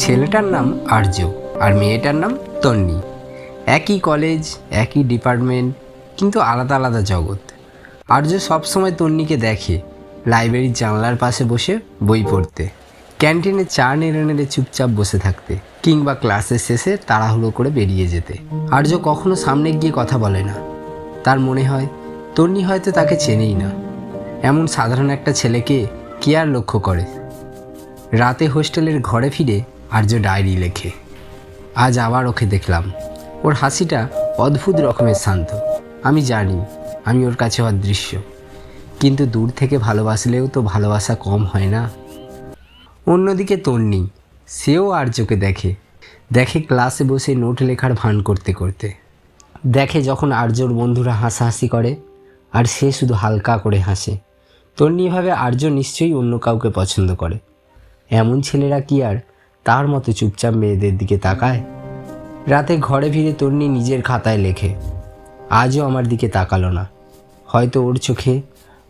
ছেলেটার নাম আর্য আর মেয়েটার নাম তন্নি। একই কলেজ একই ডিপার্টমেন্ট কিন্তু আলাদা আলাদা জগৎ। আর্য সবসময় তন্নিকে দেখে লাইব্রেরির জানলার পাশে বসে বই পড়তে ক্যান্টিনে চা নেড়ে নেড়ে চুপচাপ বসে থাকতে, কিংবা ক্লাসের শেষে তাড়াহুড়ো করে বেরিয়ে যেতে। আর্য কখনো সামনে গিয়ে কথা বলে না। তার মনে হয়, তন্নি হয়তো তাকে চেনেই না। এমন সাধারণ একটা ছেলেকে কে আর লক্ষ্য করে? রাতে হোস্টেলের ঘরে ফিরে আর্য ডায়েরি লেখে। আজ আবার ওকে দেখলাম। ওর হাসিটা অদ্ভুত রকমের শান্ত। আমি জানি, আমি ওর কাছে অদৃশ্য। কিন্তু দূর থেকে ভালোবাসলেও তো ভালোবাসা কম হয় না। অন্যদিকে তন্নি, সেও আর্যকে দেখে। দেখে ক্লাসে বসে নোট লেখার ভান করতে করতে। দেখে যখন আর্যর বন্ধুরা হাসাহাসি করে, আর সে শুধু হালকা করে হাসে। তন্নি ভাবে আর্য নিশ্চয়ই অন্য কাউকে পছন্দ করে। এমন ছেলেরা কি আর তার মতো চুপচাপ মেয়েদের দিকে তাকায়। রাতে ঘরে ফিরে তন্নি নিজের খাতায় লেখে, আজও আমার দিকে তাকালো না। হয়তো ওর চোখে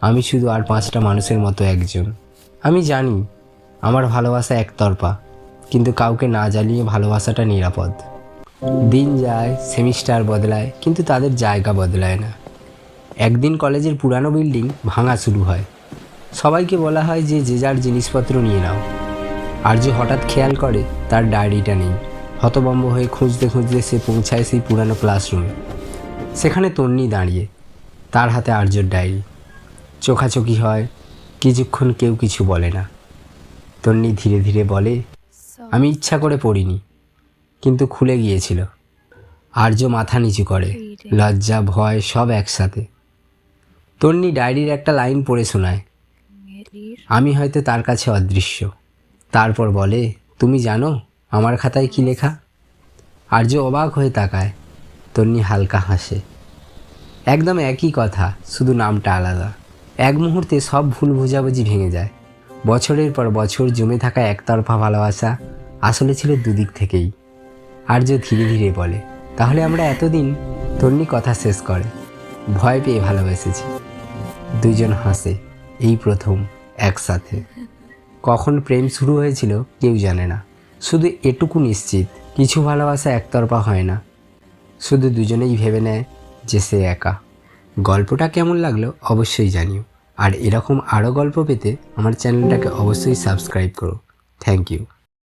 আমি শুধু আর পাঁচটা মানুষের মতো একজন। আমি জানি আমার ভালোবাসা একতরফা, কিন্তু কাউকে না জ্বালিয়ে ভালোবাসাটা নিরাপদ। দিন যায়, সেমিস্টার বদলায়, কিন্তু তাদের জায়গা বদলায় না। একদিন কলেজের পুরানো বিল্ডিং ভাঙা শুরু হয়। সবাইকে বলা হয় যে যে যার জিনিসপত্র নিয়ে নাও। আর্য হঠাৎ খেয়াল করে, তার ডায়েরিটা নেই। হতবম্ব হয়ে খুঁজতে খুঁজতে সে পৌঁছায় সেই পুরানো ক্লাসরুমে। সেখানে তন্নি দাঁড়িয়ে, তার হাতে আর্যর ডায়েরি। চোখাচোখি হয়, কিছুক্ষণ কেউ কিছু বলে না। তন্নি ধীরে ধীরে বলে, আমি ইচ্ছা করে পড়িনি। কিন্তু খুলে গিয়েছিল। আর্য মাথা নিচু করে, লজ্জা, ভয় সব একসাথে। তন্নি ডায়েরির একটা লাইন পড়ে শোনায়, আমি হয়তো তার কাছে অদৃশ্য। তারপর বলে, তুমি জানো আমার খাতায় কি লেখা? আর্য অবাক হয়ে তাকায়। তন্নি হালকা হাসে। একদম একই কথা, শুধু নামটা আলাদা। এক মুহূর্তে সব ভুল বোঝাবুঝি ভেঙে যায়। বছরের পর বছর জমে থাকা একতরফা ভালোবাসা আসলে ছিল দুদিক থেকেই। আর্য ধীরে ধীরে বলে, তাহলে আমরা এতদিন তন্নি কথা শেষ করে। ভয় পেয়ে ভালোবেসেছি। দুজন হাসে, এই প্রথম একসাথে। কখন প্রেম শুরু হয়েছিল কেউ জানে না। শুধু এটুকু নিশ্চিত, কিছু ভালোবাসা একতরফা হয় না। শুধু দুজনেই ভেবে নেয় যে সে একা। গল্পটা কেমন লাগল অবশ্যই জানিও। আর এরকম আরও গল্প পেতে আমার চ্যানেলটাকে অবশ্যই সাবস্ক্রাইব করো। Thank you.